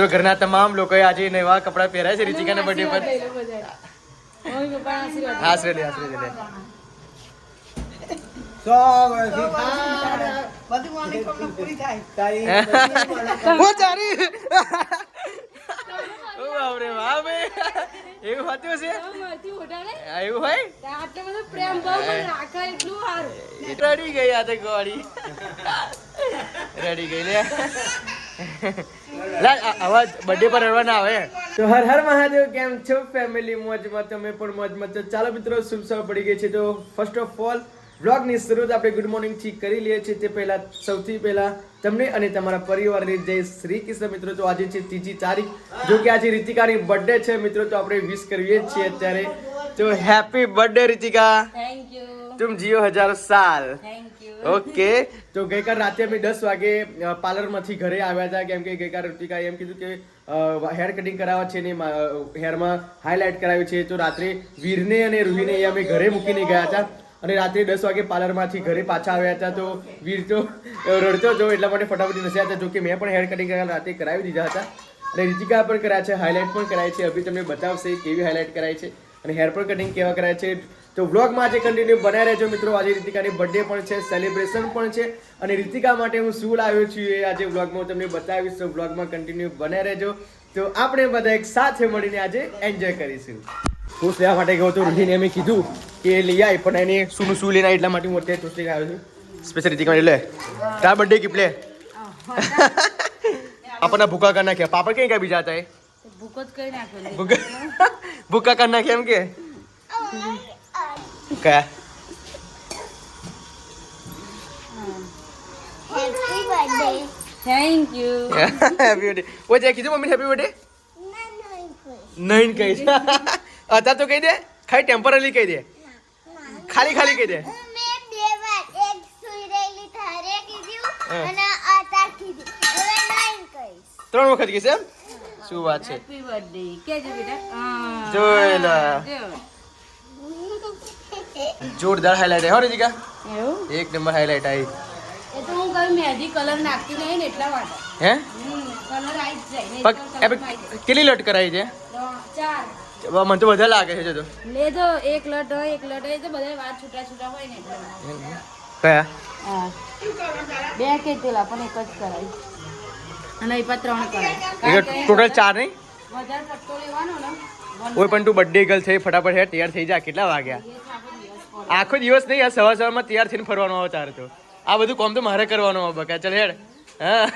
તો ઘરના તમામ લોકોએ આજે નવા કપડાં પહેર્યા છે રિચિકાના બર્થડે પર. આશરે લે આશરે લે રડી ગઈ આ તો ગોળી. રડી ગઈ લે. લા આ- બર્થડે પર રડવા આવે. તો હર હર મહાદેવ કેમ છો? ફેમિલી મોજમાં તમે પણ મોજમાં તો ચાલો મિત્રો શુભ સવાર પડી ગઈ છે. તો ફર્સ્ટ ઓફ ઓલ વ્લોગની શરૂઆત આપણે ગુડ મોર્નિંગથી કરી લઈએ છીએ. તે પહેલાં સૌથી પહેલાં તમને અને તમારા પરિવારને જય શ્રી કૃષ્ણ મિત્રો. તો આજે છે ત્રીજી તારીખ. જો કે આજે રીતિકાની બર્થડે છે મિત્રો તો આપણે વિશ કરીએ જ છીએ અત્યારે. તો happy birthday Ritika. Thank you તુમ જીઓ હજારો સાલ. Thank you okay. તો ગઈકાલ રાતે અમે દસ વાગે પાર્લરમાંથી ઘરે આવ્યા હતા, કેમ કે ગઈકાલ ઋતિકાએ એમ કીધું કે હેર કટિંગ કરાવવા છે ને હેરમાં હાઇલાઇટ કરાવ્યું છે. તો રાત્રે વીરને અને રૂહીને એ અમે ઘરે મૂકીને ગયા હતા. અને રાત્રે દસ વાગે પાર્લરમાંથી ઘરે પાછા આવ્યા હતા. તો વીર તો રડતો હતો, એટલા માટે ફટાફટ નસ્યા હતા જોકે મેં પણ હેર કટિંગ રાતે કરાવી દીધા હતા. અને રિતિકા પણ કરાયા છે હાઇલાઇટ પણ કરાય છે. અભી તમને બતાવશે કેવી હાઇલાઇટ કરાય છે. અને હેર પણ કટિંગ કેવા કરાય છે. તો વ્લોગમાં આજે કન્ટિન્યુ બનાવી રહેજો મિત્રો. આજે રીતિકાની બર્થડે પણ છે સેલિબ્રેશન પણ છે અને રીતિકા માટે હું શું લાવ્યો છું એ આજે વ્લોગમાં હું તમને બતાવીશ. તો વ્લોગમાં કન્ટિન્યુ બનાવી રહેજો. તો આપણે બધા એક સાથે મળીને આજે એન્જોય કરીશું. ખુશ લેવા માટે ગયો તો રૂહીને એમ કીધું કે લઈ આવી પણ એને શું શું લઈને એટલા માટે હું અત્યારે ટોસ્ટ લઈને આવ્યો છું? સ્પેશિયલ રીતિકા માટે લે. તાર બર્થડે ગિફ્ટ લે. આપણને ભૂકા કરી નાખ્યા. પાપડ કઈ કઈ બીજા હતા એ? ભૂકો કરી નાખ્યો. ભૂકા કરી નાખ્યા એમ કે? કયા happy birthday thank you happy birthday ઓ જે કીધું મમ્મી હેપી બર્થડે નહીં કહી દે અત્યારે તો કહી દે ખાલી ટેમ્પરરી કહી દે ખાલી ખાલી કહી દે કીધું કીધું ત્રણ વખત કહીશ એમ શું વાત છે. જોઈ લે. જોરદાર હાઇલાઇટ હો રીતિકા? એવું? એક નંબર હાઇલાઇટ આવી. એ તો હું કઈ મહેંદી કલર નાખતી નહીં ને એટલા માટે. હે? કલર આવી જાય કેટલી લટ કરાવી છે. ચાર. મને તો બધા લાગે છે જો તો લેજો એક લટ હોય એક લટ હોય તો બધા વાર છૂટા છૂટા હોય ને કયા? બે કે તેલા પણ એક જ કરાય. અને એ પણ ત્રણ કરાય. એટલે કારણ કે ટોટલ ચાર નહીં? વધારે પટ્ટો લેવાનો ને. કોઈ પણ તું બર્થડે ગર્લ થઈ ફટાફટ હે તૈયાર થઈ જા કેટલા વાગ્યા? આખો દિવસ નહીં, આ સવાર સવારમાં તૈયાર થઈને ફરવાનો આવે તારે તો આ બધું કોમ તો મારે કરવાનું આવે બકા, ચાલ હેડ. હા.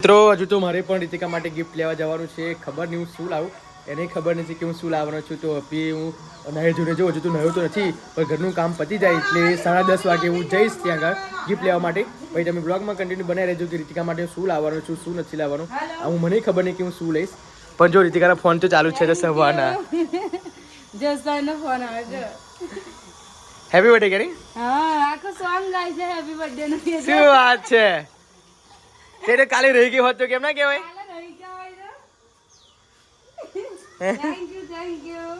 મિત્રો, હજુ તો મારે પણ રીતિકા માટે ગિફ્ટ લેવા જવાનું છે. ખબર નહીં હું શું લાવું. એને ખબર નથી કે હું શું લાવવાનો છું. તો અભી હું નહે જોડે જો હજુ તો નહ્યો તો નથી, પણ ઘરનું કામ પતી જાય એટલે સાડા દસ વાગે હું જઈશ ત્યાં આગળ ગિફ્ટ લેવા માટે. પછી તમે બ્લોગમાં કન્ટિન્યુ બનાવી રહેજો કે રીતિકા માટે શું લાવવાનું છું, શું નથી લાવવાનું. હું મને ખબર નહીં કે હું શું લઈશ. પણ જો રીતિકાના ફોન તો ચાલુ છે સવારના. જસવાનો ફોન આવે જો હેપી બર્થડે કરી હા આખો સોંગ ગાય છે હેપી બર્થડે નું શું વાત છે? તે તો કાલે રહી ગઈ હોત તો કેમ ના કહેવાય thank you thank you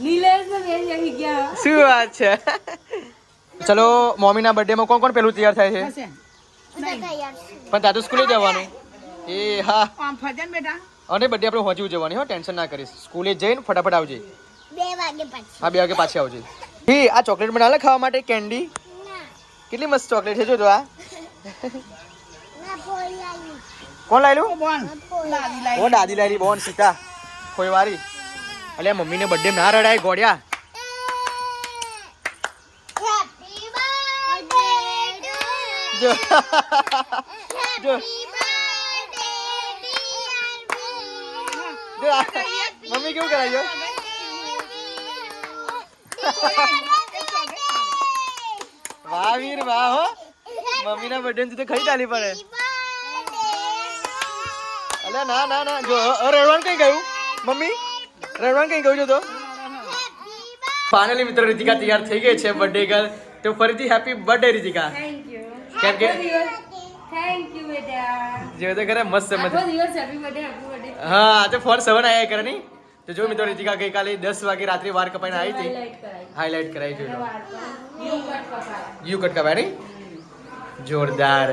Nilesh ને બે જઈ ગયા શું વાત છે? ચલો મમ્મીના બર્થડેમાં કોણ કોણ પેલું તૈયાર થાય છે? છે પણ તાતું સ્કૂલે જવાનું. એ હા. આમ ફરજન બેટા. અને બધી આપણે પહોંચી જવાની હો ટેન્શન ના કરીશ. સ્કૂલે જઈને ફટાફટ આવજે. બે વાગે પછી. હા બે વાગે પાછી આવજે. હી આ ચોકલેટ બનાવે ખાવા માટે કેન્ડી? કેટલી મસ્ત ચોકલેટ છે જો તો આ કોણ લાયલું? બોન. ઓ દાદી લાયલી બોન સીતા. કોઈ વારી. એટલે મમ્મીને બર્થડે ના રડાય ગોળ્યા. જો. જો હેપી બર્થડે જો આ મમ્મી કેવું કરાયો વાહ વીર વાહ હો મમ્મીના બર્થડે તો ખરી ચાલી પડે અલ્યા ના ના ના જો અ, રડવાનું કઈ ગયું મમ્મી રડવાનું કઈ ગયું છે તો ફાઇનલી મિત્રો રીતિકા તૈયાર થઈ ગઈ છે બર્થડે ગર્લ તો ફરીથી happy birthday Ritika thank you કેમ કે થેન્ક યુ બેટા જે તો કરે મસ્ત મસ્ત આખો દિવસ હેપી બર્થડે હેપી બર્થડે હા આજે ફોન સેવન આયા કરે નહીં? તો જો મિત્રો રીતિકા ગઈકાલે દસ વાગે રાત્રે વાર કપાઈને આવી હતી. હાઈલાઇટ કરાવી જોઈ યુ કટ કપાય કટ નહીં? જોરદાર.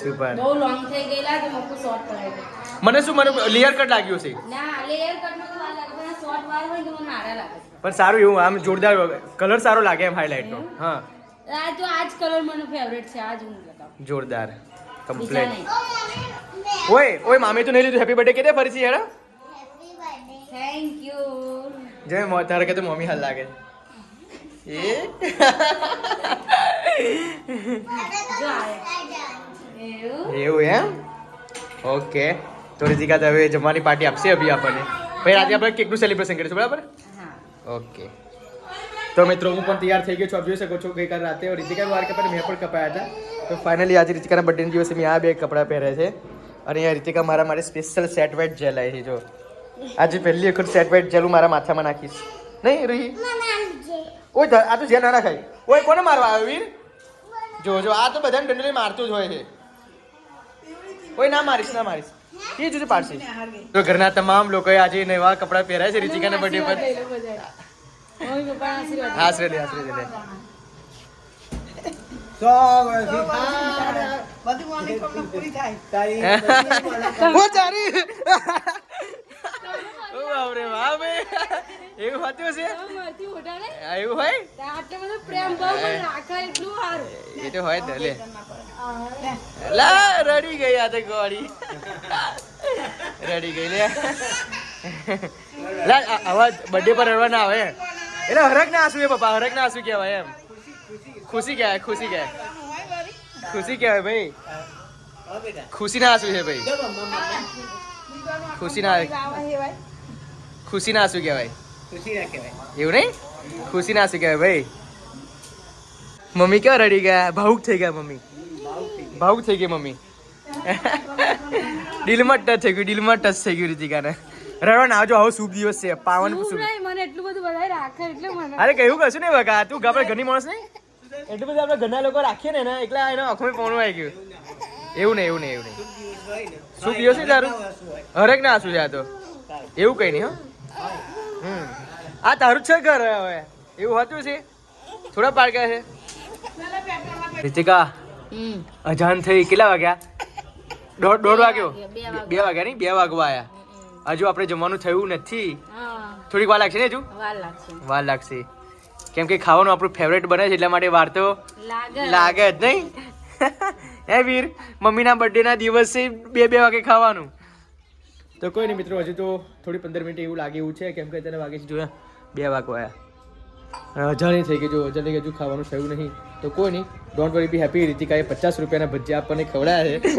સુપર બહુ લોંગ થઈ ગયેલા તો મકુ શોર્ટ કરાવી મને શું મને લેયર કટ લાગ્યું છે ના લેયર કટમાં તો વાર લાગે પણ શોર્ટ વાર હોય તો મને હારા લાગે પણ સારું એવું આમ જોરદાર કલર સારો લાગે એમ હાઇલાઇટ નો. હા. આ તો આજ કલર મને ફેવરેટ છે આજ હું લગાવું જોરદાર. કમ્પ્લેટ ઓય ઓય મામી તો નહીં લીધું. હેપી બર્થડે કે ફરીથી હેડા. હેપી બર્થડે થેન્ક યુ જય મો- તારે કે તો મમ્મી હાલ લાગે. એ? એવું એમ? ઓકે. તો રીતિકા હવે જમવાની પાર્ટી આપશે અભી આપણને. પછી રાતે આપણે કેકનું સેલિબ્રેશન કરીશું બરાબર? ઓકે. તો મિત્રો હું પણ તૈયાર થઈ ગયો છું. આપ જોઈ શકો છો ગઈકાલ રાતે રીતિકા વાર કપાય મેં પણ કપાયા હતા. તો ફાઇનલી આજે રીતિકાના બર્થડે દિવસે મેં આ બે કપડાં પહેર્યા છે. અને અહીંયા રીતિકા મારા માટે સ્પેશિયલ સેટ વેટ જેલ આવી છે જો. આજે પહેલી વખત સેટ વેટ જેલ હું મારા માથામાં નાખીશ. નહીં રહી? ઓય આ તો જેલ ના નાખાય ઓય કોને મારવા આવ્યો વીર? જો જો આ તો બધાને ડંડલી મારતું જ હોય છે. ઓય ના મારીશ ના મારીશ. એ જુદી પાડશે. તો ઘરના તમામ લોકોએ આજે નવા કપડાં પહેર્યા છે રીતિકાના બર્થડે પર. આશરે આશરે બધી મોર્નિંગ કોમ પૂરી થાય ઓ ચારી ઓ બાપરે બાપ એવું હતું છે? એવું હોય? પ્રેમ રાખે એટલું એ તો હોય ને, લા. રડી ગઈ આ તો ગોળી. રડી ગઈ, લે. લા આવા બર્થડે પર રડવા ના આવે. એટલે હરક ના આસુ એ પપ્પા હરક ના આસુ કહેવાય એમ. ખુશી કહેવાય ખુશી કહેવાય ખુશી કહેવાય ભાઈ ખુશી ના આંસુ છે ભાઈ ખુશી ના ખુશી ના આંસુ કહેવાય એવું નહીં? ખુશી ના આંસુ કહેવાય ભાઈ મમ્મી ક્યાં રડી ગયા ભાવુક થઈ ગયા મમ્મી ભાવુક થઈ ગઈ મમ્મી દિલમાં ટચ થઈ ગયું દિલમાં ટચ થઈ ગયું રીતિકાને રડવાના આવજો આવો શુભ દિવસ છે પાવન મને એટલું બધું બધા રાખે એટલે મને અરે કહ્યું કશું નહીં બકા. તું આપણે ઘણી માણસ નહીં? એટલું બધું આપણે ઘરના લોકો રાખીએ ને એના એકલા એના ફોન પોણું આવી ગયું. એવું નહીં એવું નહીં એવું નહીં. શું પીઓ છે તારું હરેક ના આંસુ આ તો. એવું કઈ નહીં હો. હમ. આ તારું છે ઘર હવે. એવું હતું છે? થોડા પાડકા છે? રીતિકા અજાન થઈ કેટલા વાગ્યા? દોઢ દોઢ વાગ્યો? બે વાગ્યા. નહીં બે વાગવા આયા. હજુ આપણે જમવાનું થયું નથી. થોડીક વાર લાગશે ને હજુ? વાર લાગશે. વાર લાગશે. કેમ કે ખાવાનું આપણું ફેવરેટ બને છે એટલા માટે વાર તો લાગે જ નહીં? હે વીર મમ્મીના બર્થડે ના દિવસે બે બે વાગે ખાવાનું. તો કોઈ નહીં મિત્રો હજુ તો થોડી પંદર મિનિટ એવું લાગે એવું છે કેમ કે તેને વાગે છે જોયા બે વાગવા અજાણી થઈ ગઈ જો અજાણી હજુ ખાવાનું થયું નહીં. તો કોઈ નહીં ડોન્ટ વરી બી હેપી રીતિકાએ પચાસ રૂપિયાના ભજીયા આપણને ખવડાયા છે.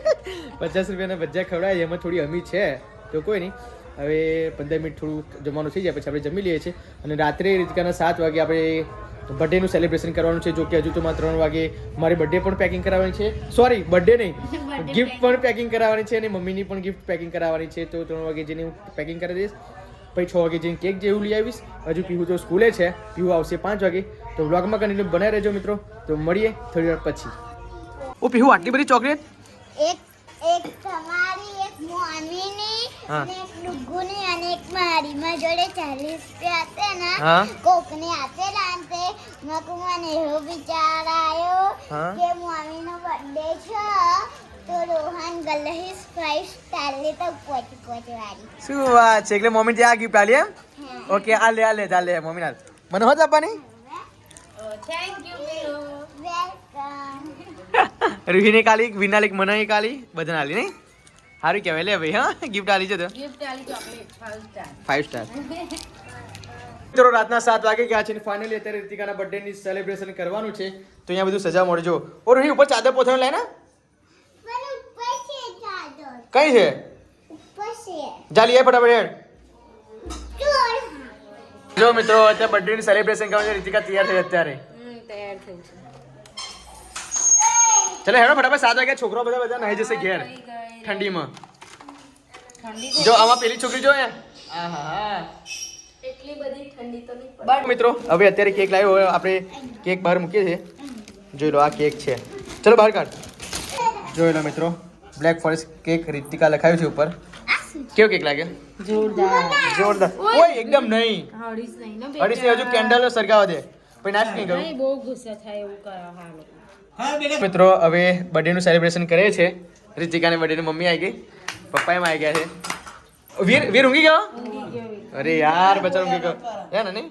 પચાસ રૂપિયાના ભજીયા ખવડાયા છે એમાં થોડી અમી છે. તો કોઈ નહીં હવે પંદર મિનિટ થોડું જમવાનું થઈ જાય પછી આપણે જમી લઈએ છીએ. અને રાત્રે રીતકાના સાત વાગે આપણે બર્થડેનું સેલિબ્રેશન કરવાનું છે જો કે હજુ તો મારે ત્રણ વાગે મારી બર્થડે પણ પેકિંગ કરાવવાની છે. સોરી બર્થડે નહીં ગિફ્ટ પણ પેકિંગ કરાવવાની છે અને મમ્મીની પણ ગિફ્ટ પેકિંગ કરાવવાની છે. તો ત્રણ વાગે જઈને હું પેકિંગ કરી દઈશ. પછી છ વાગે જઈને કેક જેવું લઈ આવીશ. હજુ પીવું તો સ્કૂલે છે પીવું આવશે પાંચ વાગે. તો વ્લોગમાં કન્ટિન્યુ બનાવી રહેજો મિત્રો. તો મળીએ થોડી વાર પછી. ઓ પીવું આટલી બધી ચોકલેટ? એક એક તમારી એક મોનવીની. અને એક ડુગ્ગુની અને એક મારી મારી જોડે ચાલીસ રૂપિયા હતા ને કોકને આપેલા ને તે મકુ મને એવો વિચાર આવ્યો. કે મમ્મીનો બર્થડે છે તો રોહન તાલે તો પોચ પોચી વાળી શું વાત છે? એટલે મમ્મી ત્યાં ગિફ્ટ આલી એમ? ઓકે આ લે આ લે ચાલ મમ્મી ના મને હોત આપવાની? થેન્ક યુ વેલકમ રૂહીને કાલી વિનાલિક મને કાલી બધાને આલી નહીં? સારું કહેવાય. લે ભાઈ હા? ગિફ્ટ આલી છે તો. ગિફ્ટ ફાઈવ સ્ટાર ફાઈવ મિત્રો રાતના સાત વાગે ગયા છે અને ફાઇનલી અત્યારે રીતિકાના બર્થડે ની સેલિબ્રેશન કરવાનું છે. તો અહીંયા બધું સજા મળજો. ઓર અહીં ઉપર ચાદર પોથણ લે ને. મને ઉપર છે ચાદર. કઈ છે? ઉપર છે. જા લઈએ ફટાફટ. હેડ જો મિત્રો અત્યારે બર્થડે ની સેલિબ્રેશન કરવાનું છે. રીતિકા તૈયાર થઈ અત્યારે. તૈયાર થઈ છે. ચલો હેડો ફટાફટ સાત વાગ્યા છોકરો બધા બધા નાહી જશે ઘેર. ઠંડીમાં. જો આમાં પેલી છોકરી જો અહીંયા આહા એટલી બધી ઠંડી તો નહીં પડે બટ મિત્રો હવે અત્યારે કેક લાવ્યો આપણે કેક બહાર મૂકીએ છીએ. જોઈ લો આ કેક છે. ચલો બહાર કાઢ. જોઈ લો મિત્રો બ્લેક ફોરેસ્ટ કેક રીતિકા લખાયું છે ઉપર. કેવો કેક લાગે? જોરદાર. જોરદાર. ઓય. એકદમ નહીં. હળીશ નહીં ને અડીસ હજુ કેન્ડલ સળગાવવા દે. પછી નાશ નહીં કરું. બહુ ગુસ્સા થાય એવું કરો હા મિત્રો હવે બર્થડેનું સેલિબ્રેશન કરે છે. રીતિકાને બર્થડેની મમ્મી આવી ગઈ. પપ્પા એમ આવી ગયા છે. વીર વીર ઊંઘી ગયો? અરે યાર બચારો ઊંઘી ગયો. હે ને નહીં?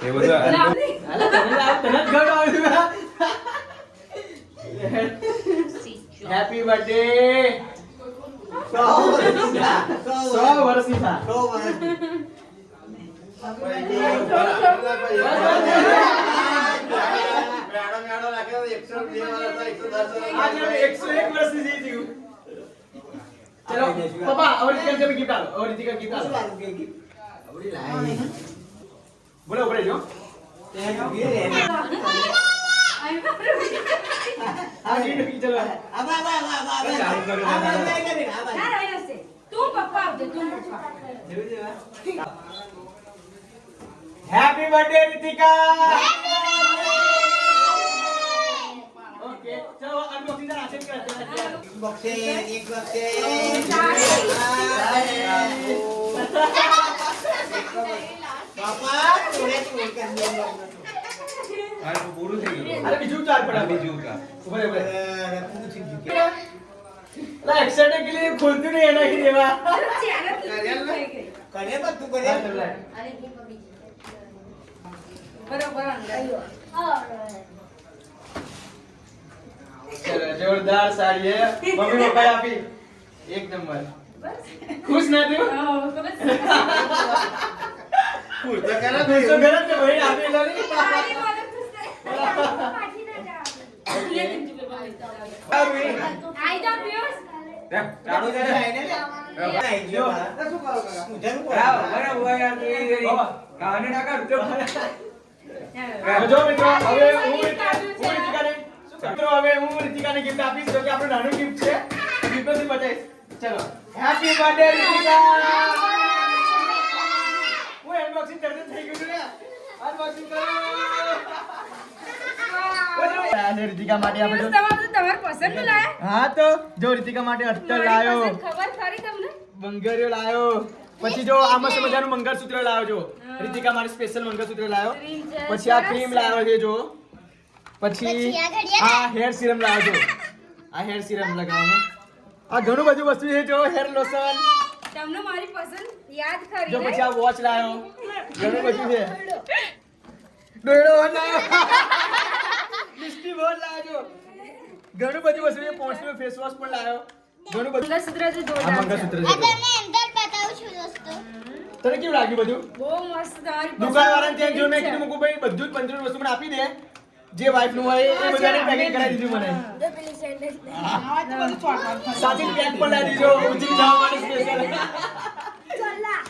એ બધું લો. હેપી બર્થડે સો વર્ષની થા આજે એકસો એક વર્ષની થઈ થયું ચલો પપ્પા હવે કેમ તમે ગિફ્ટ આલો હવે રીતિકા ગિફ્ટ આલો બોલો બોલે જો આ ગિફ્ટ ચલો ના, રહી જશે. તું પપ્પા આપજે તું પપ્પા હેપી બર્થડે રીતિકા ઓકે ચલો અનબોક્સિંગ જરા આશીર્વાદ કરજો અરે બીજું ચાર પડા બીજું કા ઉભરે ઉભરે લા એક્સાઇટેડ કે लिए ખોલતું નહીં એના કે દેવા બરોબર અંદર. ચલો જોરદાર સાડી હે મમ્મી પપ્પાએ આપી. એક નંબર. ખુશ ના થયો? હા, ખબર છે? ખુશ. તો કરે ખુશ તો કરે જ ભાઈ આપે લો ને. સારી વાત જ છે. લે તીજું પેપર લઈ જાઓ. આઈ જાઓ મિત્રો હવે હું રીતિકા- હું રીતિકાને મિત્રો હવે હું રીતિકાને gift આપીશ જો કે આપણું નાનું gift છે. ગિફ્ટથી બતાવીશ. ચલો. હેપી બર્થડે રિતિકા હું અનબોક્સિંગ કરતો થઈ ગયું ને. અનબોક્સિંગ કરો રીતિકા માટે આપણે તમારું લાયા? હા તો જો રીતિકા માટે અત્તર લાયો. ખબર ખરી તમને? બંગરીઓ લાયો. પછી જો આ મસ્ત મજાનું મંગળસૂત્ર લાવ્યો જો. રીતિકા માટે સ્પેશિયલ મંગળસૂત્ર લાવ્યો પછી આ ક્રીમ લાવ્યો છે જો. પછી આ હેર સિરમ લાવ્યો છો આ હેર સિરમ લગાવવાનું આ ઘણું બધું વસ્તુ છે જો હેર લોશન. તમને મારી પસંદ યાદ ખરી જો પછી આ વોચ લાવ્યો ઘણું બધું છે. દોયડો લાવ્યો મિસ્ટી બોલ લાવ્યો ઘણું બધું વસ્તુ છે પોન્સનો ફેસ વોશ પણ લાવ્યો ઘણું બધું. મંગળસૂત્ર છે જોરદાર. મંગળસૂત્ર છે. તમને અંદર બતાવું છું દોસ્તો. તને કેવું લાગ્યું બધું? બહુ મસ્ત તમારી. દુકાનવાળાને ત્યાં જો મેં કીધું મૂકું ભાઈ બધું જ પંદર વસ્તુ મને આપી દે. જે વાઈફનું હોય એ બધાને પેકિંગ કરાવી દીધું મને. સાચી પેક પણ લાવી દીધો ઉજી જવા માટે સ્પેશિયલ ચોલા.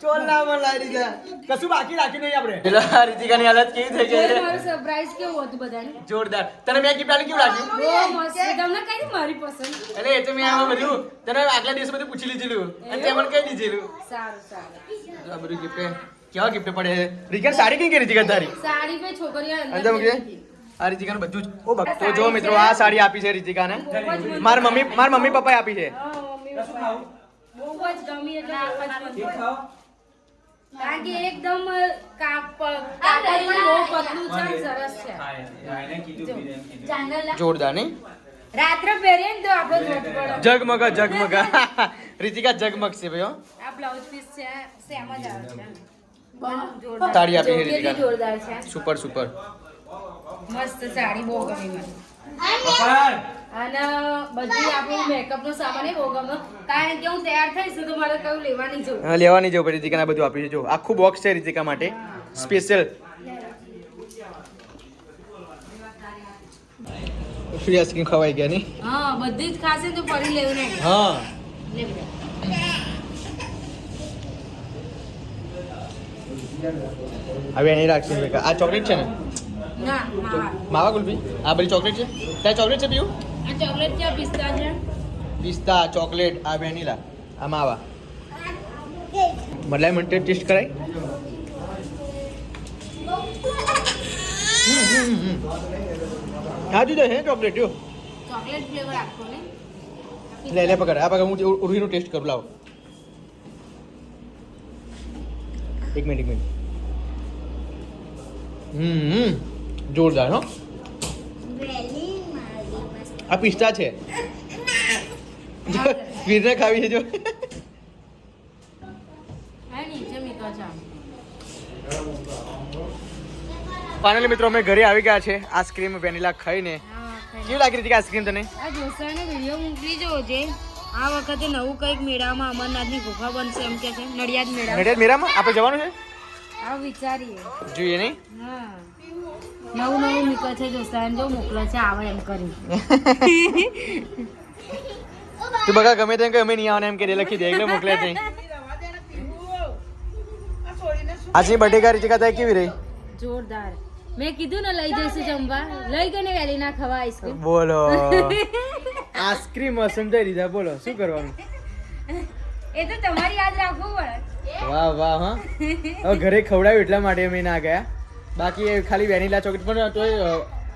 કશું બાકી નહીં આપણે. પેલા રીતિકાની હાલત કેવી થઈ જોઈ મારું સરપ્રાઈઝ કેવું હતું બધાને? જોરદાર. તને મેં ગિફ્ટ આપ્યું કેવું લાગ્યું બહુ મસ્ત. તમને કઈ મારી પસંદ. એટલે એ તો મેં આમાં બધું તને આગલા દિવસે બધું પૂછી લીધેલું. અને તે મને કહી દીધેલું. સારું સારું. આ બધું ગિફ્ટ કેવા ગિફ્ટ પડે? રીતિકા સાડી કઈ કરી રીતિકા તારી? સાડી પે છોકરીઓ અંદર. આ રીતિકાનું બધું જ. ઓ બક જો મિત્રો આ સાડી આપી છે રીતિકાને. માર મમ્મી માર મમ્મી પપ્પાએ આપી છે. બહુ જ ગમી એટલે. કારણ કે એકદમ જોરદાર નહીં? રાત્રે પહેરીએ ને તો આપણે. જગમગ જગમગ. રીતિકા જગમગ છે ભાઈ આ બ્લાઉઝ પીસ છે સેમ જ આવે છે. તાળી આપી છે જોરદાર છે. Super super. મસ્ત સાડી બહુ ગમી મને. અને બધી આપણું મેકઅપ નો સામાન ઓગમ કારણ કે હું તૈયાર થઈશ તો મારે કયું લેવાની જો હા લેવાની જો પછી રીતિકા બધું આપી દેજો. આખું બોક્સ છે રીતિકા માટે. સ્પેશિયલ ફ્રી આઈસ્ક્રીમ ખવાઈ ગયા ની હા બધી જ ખાશે તો ફરી લેવું ને હા. હવે એની રાખશે આ ચોકલેટ છે ને? માવા. કુલ્ફી? આ બધી ચોકલેટ છે? ત્યાં ચોકલેટ છે પીવું? આ ચોકલેટ છે પિસ્તા છે? પિસ્તા ચોકલેટ આ વેનીલા આ માવા મતલબ મને ટેસ્ટ કરાય? હમ, હમ, હમ. હા જુદા છે ચોકલેટ જો. ચોકલેટ ફ્લેવર આખો ને. લે લે પકડ. આ પકડ હું ઉર્વીનો ટેસ્ટ કરું લાવો. એક મિનિટ એક મિનિટ. હમ હમ. જોરદાર હો. વેલી મારી મસ્ત આ પિસ્તા છે. વીરને ખાવી છે જો. ફાઇનલી મિત્રો અમે ઘરે આવી ગયા છે. આઈસ્ક્રીમ વેનીલા ખાઈને. કેવી લાગી હતી આઈસ્ક્રીમ તને? આ દોસ્તારને વીડિયો મોકલી જો જે. આ વખતે નવું કંઈક મેળામાં અમરનાથની ગુફા બનશે એમ કે છે. નડિયાદ મેળા નડિયાદ મેળામાં? આપણે જવાનું છે? આ વિચારીએ. જોઈએ નહીં? હા. નવું નવું નીકળે છે જોસાન જો મોકલે છે આવે એમ કરી. તું બગા ગમે તેમ કે અમે નહીં આવવાના એમ કે લખી દે એટલે મોકલે છે. આજની બર્થડે બટેકા રીતિકા થાય કેવી રહી? જોરદાર. મેં કીધું ને લઈ જઈશું જમવા. લઈ ગઈ ને વેલી ના ખવા આઈસ્ક્રીમ બોલો. આઈસ્ક્રીમ સમજાઈ દીધા બોલો શું કરવાનું? એ તો તમારી યાદ રાખવું પડે. વાહ વાહ હા. ઘરે ખવડાવ્યું એટલા માટે અમે ના ગયા. બાકી ખાલી વેનીલા ચોકલેટ પણ તો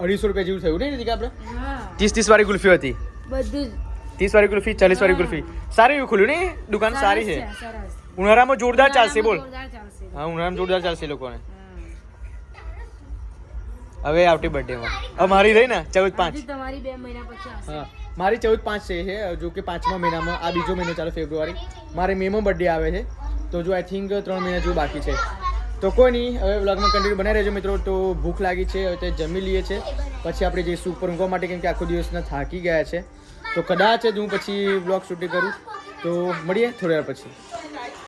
અઢીસો રૂપિયા જેવું થયું નહીં રીતિકા આપણે ત્રીસ ત્રીસ વાળી ગુલ્ફી હતી. બધું જ. ત્રીસ વાળી ગુલ્ફી ચાલીસ વાળી ગુલ્ફી સારી એવું ખુલ્યું નહીં? દુકાન સારી છે. ઉનાળામાં જોરદાર ચાલશે બોલ. હા ઉનાળામાં જોરદાર ચાલશે લોકોને. હવે આવતી બર્થડેમાં હવે મારી રહી ને ચૌદ પાંચ. તમારી બે મહિના પછી હા. મારી ચૌદ પાંચ છે છે જો કે પાંચમા મહિનામાં આ બીજો મહિનો ચાલે ફેબ્રુઆરી. મારે મેમાં બર્થડે આવે છે. તો જો આઈ થિંક ત્રણ મહિના જેવું બાકી છે. તો કોઈ નહીં, હવે વ્લોગમાં કન્ટિન્યુ બનાવી રહેજો મિત્રો. તો ભૂખ લાગી છે, હવે તે જમી લઈએ છે. પછી આપણે જઈશું ઉપર ઊંઘવા માટે, કેમ કે આખો દિવસના થાકી ગયા છે. તો કદાચ જ હું પછી વ્લોગ શૂટિંગ કરું. તો મળીએ થોડી વાર પછી.